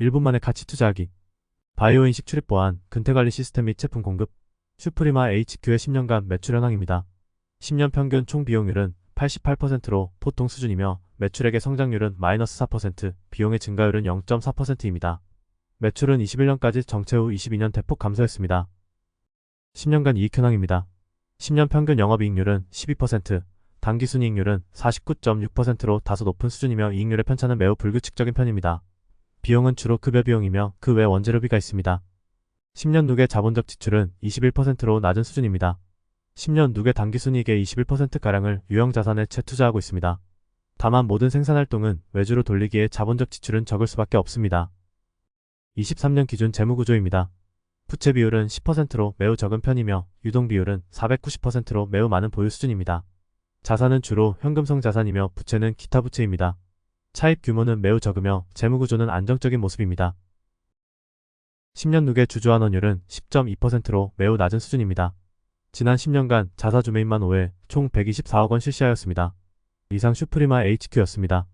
1분 만에 가치 투자하기. 바이오 인식 출입 보안, 근태 관리 시스템 및 제품 공급. 슈프리마 HQ의 10년간 매출 현황입니다. 10년 평균 총 비용률은 88%로 보통 수준이며 매출액의 성장률은 마이너스 4%, 비용의 증가율은 0.4%입니다. 매출은 21년까지 정체 후 22년 대폭 감소했습니다. 10년간 이익 현황입니다. 10년 평균 영업이익률은 12%, 당기순이익률은 49.6%로 다소 높은 수준이며 이익률의 편차는 매우 불규칙적인 편입니다. 비용은 주로 급여 비용이며 그 외 원재료비가 있습니다. 10년 누계 자본적 지출은 21%로 낮은 수준입니다. 10년 누계 당기순이익의 21%가량을 유형자산에 재투자하고 있습니다. 다만 모든 생산활동은 외주로 돌리기에 자본적 지출은 적을 수밖에 없습니다. 23년 기준 재무구조입니다. 부채 비율은 10%로 매우 적은 편이며 유동 비율은 490%로 매우 많은 보유 수준입니다. 자산은 주로 현금성 자산이며 부채는 기타 부채입니다. 차입 규모는 매우 적으며 재무구조는 안정적인 모습입니다. 10년 누계 주주환원율은 10.2%로 매우 낮은 수준입니다. 지난 10년간 자사주매입만 5회 총 124억 원 실시하였습니다. 이상 슈프리마 HQ였습니다.